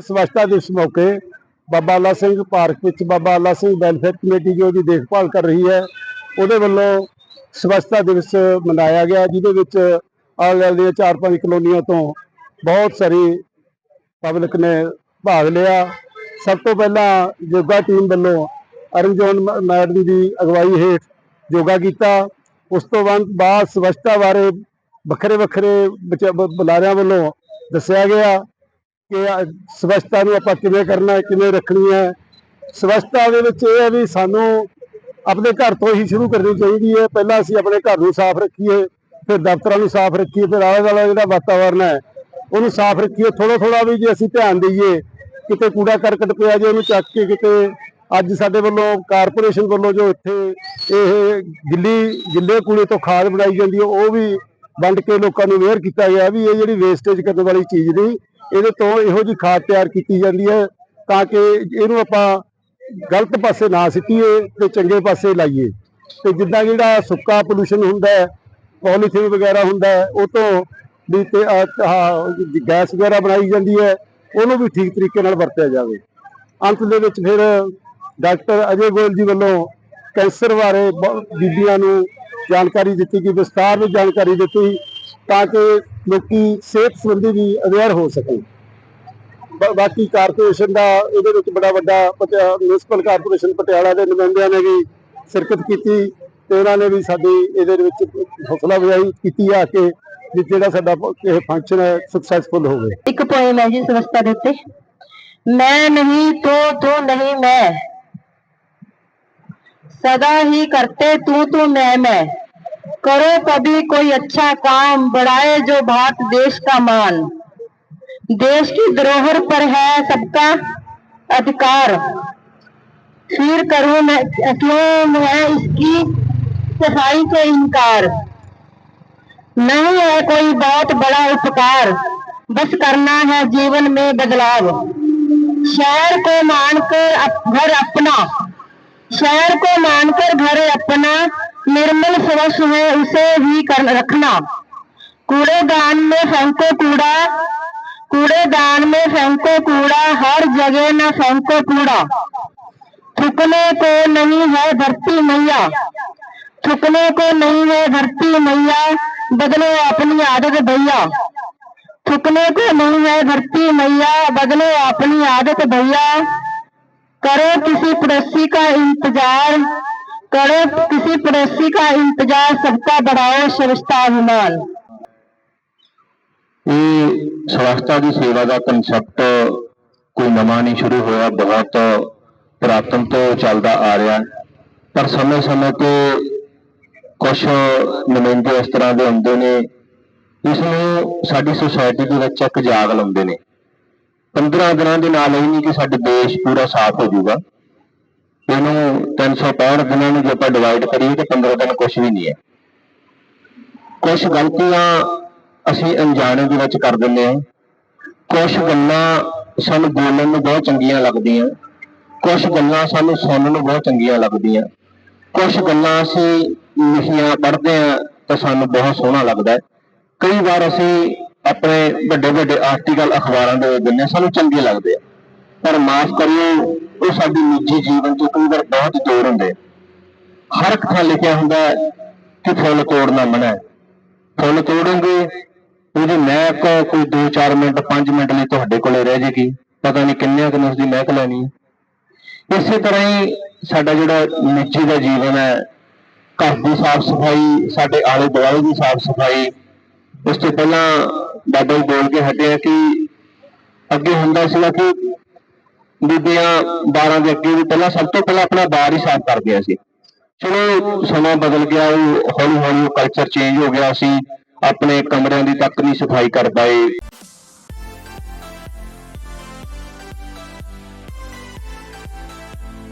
ਸਵੱਛਤਾ ਦਿਵਸ ਮੌਕੇ ਬਾਬਾ ਆਲਾ ਸਿੰਘ ਪਾਰਕ ਵਿੱਚ ਬਾਬਾ ਆਲਾ ਸਿੰਘ ਵੈਲਫੇਅਰ ਕਮੇਟੀ ਜੋ ਦੀ ਦੇਖਭਾਲ ਕਰ ਰਹੀ ਹੈ। ਉਹਦੇ ਵੱਲੋਂ ਸਵੱਛਤਾ ਦਿਵਸ ਮਨਾਇਆ ਗਿਆ, ਜਿਹਦੇ ਵਿੱਚ ਆਲੇ ਦੁਆਲੇ ਦੀਆਂ ਚਾਰ ਪੰਜ ਕਲੋਨੀਆਂ ਤੋਂ ਬਹੁਤ ਸਾਰੀ ਪਬਲਿਕ ਨੇ ਭਾਗ ਲਿਆ। ਸਭ ਤੋਂ ਪਹਿਲਾਂ ਯੋਗਾ ਟੀਮ ਵੱਲੋਂ ਅਰਨਜੋਨ ਮੈਡਮ ਦੀ ਅਗਵਾਈ ਹੇਠ ਯੋਗਾ ਕੀਤਾ। ਉਸ ਤੋਂ ਬਾਅਦ ਬਾਅਦ ਸਵੱਛਤਾ ਬਾਰੇ ਵੱਖਰੇ ਵੱਖਰੇ ਬੁਲਾਰਿਆਂ ਵੱਲੋਂ ਦੱਸਿਆ ਗਿਆ ਕਿ ਸਵੱਛਤਾ ਨੂੰ ਆਪਾਂ ਕਿਵੇਂ ਕਰਨਾ ਹੈ, ਕਿਵੇਂ ਰੱਖਣੀ ਹੈ। ਸਵੱਛਤਾ ਦੇ ਵਿੱਚ ਇਹ ਹੈ ਵੀ ਸਾਨੂੰ ਆਪਣੇ ਘਰ ਤੋਂ ਹੀ ਸ਼ੁਰੂ ਕਰਨੀ ਚਾਹੀਦੀ ਹੈ। ਪਹਿਲਾਂ ਅਸੀਂ ਆਪਣੇ ਘਰ ਨੂੰ ਸਾਫ਼ ਰੱਖੀਏ, ਫਿਰ ਦਫ਼ਤਰਾਂ ਨੂੰ ਸਾਫ਼ ਰੱਖੀਏ, ਫਿਰ ਆਲੇ ਦੁਆਲੇ ਜਿਹੜਾ ਵਾਤਾਵਰਨ ਹੈ, ਉਹਨੂੰ ਸਾਫ਼ ਰੱਖੀਏ। ਥੋੜਾ ਥੋੜਾ ਵੀ ਜੇ ਅਸੀਂ ਧਿਆਨ ਦਈਏ, ਕਿਤੇ ਕੂੜਾ ਕਰਕਟ ਪਿਆ ਜੇ ਉਹਨੂੰ ਚੱਕ ਕੇ ਕਿਤੇ, ਅੱਜ ਸਾਡੇ ਵੱਲੋਂ ਕਾਰਪੋਰੇਸ਼ਨ ਵੱਲੋਂ ਜੋ ਇੱਥੇ ਇਹ ਗਿੱਲੀ, ਗਿੱਲੇ ਕੂੜੇ ਤੋਂ ਖਾਦ ਬਣਾਈ ਜਾਂਦੀ ਹੈ, ਉਹ ਵੀ ਵੰਡ ਕੇ ਲੋਕਾਂ ਨੂੰ ਅਵੇਅਰ ਕੀਤਾ ਗਿਆ ਵੀ ਇਹ ਜਿਹੜੀ ਵੇਸਟੇਜ ਕਰਨ ਵਾਲੀ ਚੀਜ਼ ਨਹੀਂ ਇਹਦੇ ਤੋਂ ਇਹੋ ਜੀ ਖਾਦ ਤਿਆਰ ਕੀਤੀ ਜਾਂਦੀ ਹੈ ਤਾਂ ਕਿ ਇਹਨੂੰ ਆਪਾਂ ਗਲਤ ਪਾਸੇ ਨਾ ਸਿੱਟੀਏ ਤੇ ਚੰਗੇ ਪਾਸੇ ਲਾਈਏ। ਤੇ ਜਿੱਦਾਂ ਜਿਹੜਾ ਸੁੱਕਾ ਪੋਲੂਸ਼ਨ ਹੁੰਦਾ ਹੈ ਪੋਲੀਥੀਨ ਵਗੈਰਾ ਹੁੰਦਾ ਹੈ, ਉਹ ਤੋਂ ਵੀ ਤੇ ਗੈਸ ਵਗੈਰਾ ਬਣਾਈ ਜਾਂਦੀ ਹੈ, ਉਹਨੂੰ ਵੀ ਠੀਕ ਤਰੀਕੇ ਨਾਲ ਵਰਤਿਆ ਜਾਵੇ। ਅੰਤ ਦੇ ਵਿੱਚ ਫਿਰ ਡਾਕਟਰ ਅਜੇ ਗੋਇਲ ਜੀ ਵੱਲੋਂ ਕੈਂਸਰ ਬਾਰੇ ਬ- ਬੀਬੀਆਂ ਨੂੰ ਜਾਣਕਾਰੀ ਦਿੱਤੀ ਕਿ ਵਿਸਤਾਰ ਵਿੱਚ ਜਾਣਕਾਰੀ ਦਿੱਤੀ। ਤਾਂ ਕਿ ਲੋਕੀ ਸਿਹਤ ਸੰਬੰਧੀ ਵੀ ਅਵੇਅਰ ਹੋ ਸਕਣ। ਬਾਕੀ ਕਾਰਪੋਰੇਸ਼ਨ ਦਾ ਇਹਦੇ ਵਿੱਚ ਬੜਾ ਵੱਡਾ ਮਿਊਨਿਸਪਲ ਕਾਰਪੋਰੇਸ਼ਨ ਪਟਿਆਲਾ ਦੇ ਨੁਮਾਇੰਦਿਆਂ ਨੇ ਵੀ ਸ਼ਿਰਕਤ ਕੀਤੀ ਤੇ ਉਹਨਾਂ ਨੇ ਵੀ ਸਾਡੀ ਇਹਦੇ ਵਿੱਚ ਹੌਸਲਾ ਵਜਾਈ ਕੀਤੀ ਆ ਕੇ ਵੀ ਜਿਹੜਾ ਸਾਡਾ ਇਹ ਫੰਕਸ਼ਨ ਹੈ ਸਕਸੈਸਫੁਲ ਹੋਵੇ। ਇੱਕ ਪੁਆਇੰਟ ਹੈ ਜੀ ਸੰਸਥਾ ਦੇ ਉੱਤੇ। ਮੈਂ ਨਹੀਂ, ਤੋ ਤੋ ਨਹੀਂ, ਮੈਂ। ਸਦਾ ਹੀ ਕਰਤੇ ਤੂੰ ਤੂੰ, ਮੈਂ ਮੈਂ। करो कभी कोई अच्छा काम, बढ़ाए जो भारत देश का मान। देश की धरोहर पर है सबका अधिकार। फिर करूँ मैं, क्यों मैं इसकी सफ़ाई से इनकार? नहीं है कोई बहुत बड़ा उपकार, बस करना है जीवन में बदलाव। शहर को मानकर घर अपना। शहर को मानकर घर अपना निर्मल स्वच्छ है, उसे भी कर रखना। कूड़ेदान में फेंको कूड़ा, कूड़ेदान में फेंको कूड़ा, हर जगह न फेंको कूड़ा। थूकने को नहीं है धरती मैया, थूकने को नहीं है धरती मैया, बदलो अपनी आदत भैया। थूकने को नहीं है धरती मैया, बदलो अपनी आदत भैया। करो किसी पड़ोसी का इंतजार करो किसी पड़ोसी का इंतजार सबका बढ़ाओ स्वच्छता अभिमान ਇਹ ਸਵਸਥਾ ਦੀ ਸੇਵਾ ਦਾ ਕਨਸੈਪਟ ਕੋਈ ਨਵਾਂ ਨਹੀਂ ਸ਼ੁਰੂ ਹੋਇਆ ਬਹੁਤ ਪੁਰਾਤਨ ਤੋਂ ਚੱਲਦਾ ਆ ਰਿਹਾ ਹੈ। ਪਰ ਸਮੇਂ-ਸਮੇਂ ਤੇ ਕੁਝ ਨੁਮਾਇੰਦੇ ਇਸ ਤਰ੍ਹਾਂ ਦੇ ਹੁੰਦੇ ਨੇ ਇਸ ਨੂੰ ਸਾਡੀ ਸੁਸਾਇਟੀ ਦੇ ਵਿੱਚ ਇੱਕ ਜਾਗ ਲਾਉਂਦੇ ਨੇ 15 ਦਿਨਾਂ ਦੇ ਨਾਲ ਇਹ ਨਹੀਂ ਕਿ ਸਾਡੇ ਦੇਸ਼ ਪੂਰਾ ਸਾਫ਼ ਹੋ ਜਾਊਗਾ। ਇਹਨੂੰ 365 ਦਿਨਾਂ ਨੂੰ ਜੇ ਆਪਾਂ ਡਿਵਾਈਡ ਕਰੀਏ ਤਾਂ 15 ਦਿਨ ਕੁਝ ਵੀ ਨਹੀਂ ਹੈ। ਕੁਝ ਗਲਤੀਆਂ ਅਸੀਂ ਅਣਜਾਣੇ ਦੇ ਵਿੱਚ ਕਰ ਦਿੰਦੇ ਹਾਂ। ਕੁਝ ਗੱਲਾਂ ਸਾਨੂੰ ਬੋਲਣ ਨੂੰ ਬਹੁਤ ਚੰਗੀਆਂ ਲੱਗਦੀਆਂ। ਕੁਝ ਗੱਲਾਂ ਸਾਨੂੰ ਸੁਣਨ ਨੂੰ ਬਹੁਤ ਚੰਗੀਆਂ ਲੱਗਦੀਆਂ। ਕੁਝ ਗੱਲਾਂ ਅਸੀਂ ਲਿਖੀਆਂ, ਪੜ੍ਹਦੇ ਹਾਂ ਤਾਂ ਸਾਨੂੰ ਬਹੁਤ ਸੋਹਣਾ ਲੱਗਦਾ ਕਈ ਵਾਰ ਅਸੀਂ ਆਪਣੇ ਵੱਡੇ ਵੱਡੇ ਆਰਟੀਕਲ ਅਖਬਾਰਾਂ ਦੇ ਵਿੱਚ ਦਿੰਦੇ ਹਾਂ ਸਾਨੂੰ ਚੰਗੇ ਲੱਗਦੇ ਆ। ਪਰ ਮਾਫ ਕਰਿਓ, ਉਹ ਸਾਡੀ ਨਿੱਜੀ ਜੀਵਨ ਤੋਂ ਕਈ ਵਾਰ ਬਹੁਤ ਦੂਰ ਹੁੰਦੇ ਹਰ ਇੱਕ ਥਾਂ ਲਿਖਿਆ ਹੁੰਦਾ ਕਿ ਫੁੱਲ ਤੋੜਨਾ ਮਨਾ ਹੈ ਫੁੱਲ ਤੋੜੋਗੇ ਉਹਦੀ ਮਹਿਕ ਕੋਈ 2-4 ਮਿੰਟ 5 ਮਿੰਟ ਲਈ ਤੁਹਾਡੇ ਕੋਲੇ ਰਹਿ ਜੇਗੀ ਪਤਾ ਨਹੀਂ ਕਿੰਨੇ ਕੁ ਨੇ ਉਸਦੀ ਮਹਿਕ ਲੈਣੀ ਇਸੇ ਤਰ੍ਹਾਂ ਹੀ ਸਾਡਾ ਜਿਹੜਾ ਨਿੱਜੀ ਦਾ ਜੀਵਨ ਹੈ, ਘਰ ਦੀ ਸਾਫ਼ ਸਫ਼ਾਈ, ਸਾਡੇ ਆਲੇ ਦੁਆਲੇ ਦੀ ਸਾਫ਼ ਸਫ਼ਾਈ, ਉਸ ਤੋਂ ਪਹਿਲਾਂ ਬਾਬਾ ਜੀ ਬੋਲ ਕੇ ਹਟਿਆ ਕਿ ਅੱਗੇ ਹੁੰਦਾ ਸੀਗਾ ਕਿ ਬੀਬੀਆਂ ਬਾਰਾਂ ਦੇ ਅੱਗੇ ਵੀ ਪਹਿਲਾਂ ਸਭ ਤੋਂ ਪਹਿਲਾਂ ਆਪਣਾ ਬਾਰ ਹੀ ਸਾਫ਼ ਕਰਦੀਆਂ ਸੀ। ਚਲੋ, ਸਮਾਂ ਬਦਲ ਗਿਆ, ਉਹ ਹੌਲੀ ਹੌਲੀ ਕਲਚਰ ਚੇਂਜ ਹੋ ਗਿਆ ਸੀ ਆਪਣੇ ਕਮਰਿਆਂ ਦੀ ਤੱਕ ਨਹੀਂ ਸਫ਼ਾਈ ਕਰ ਪਾਏ।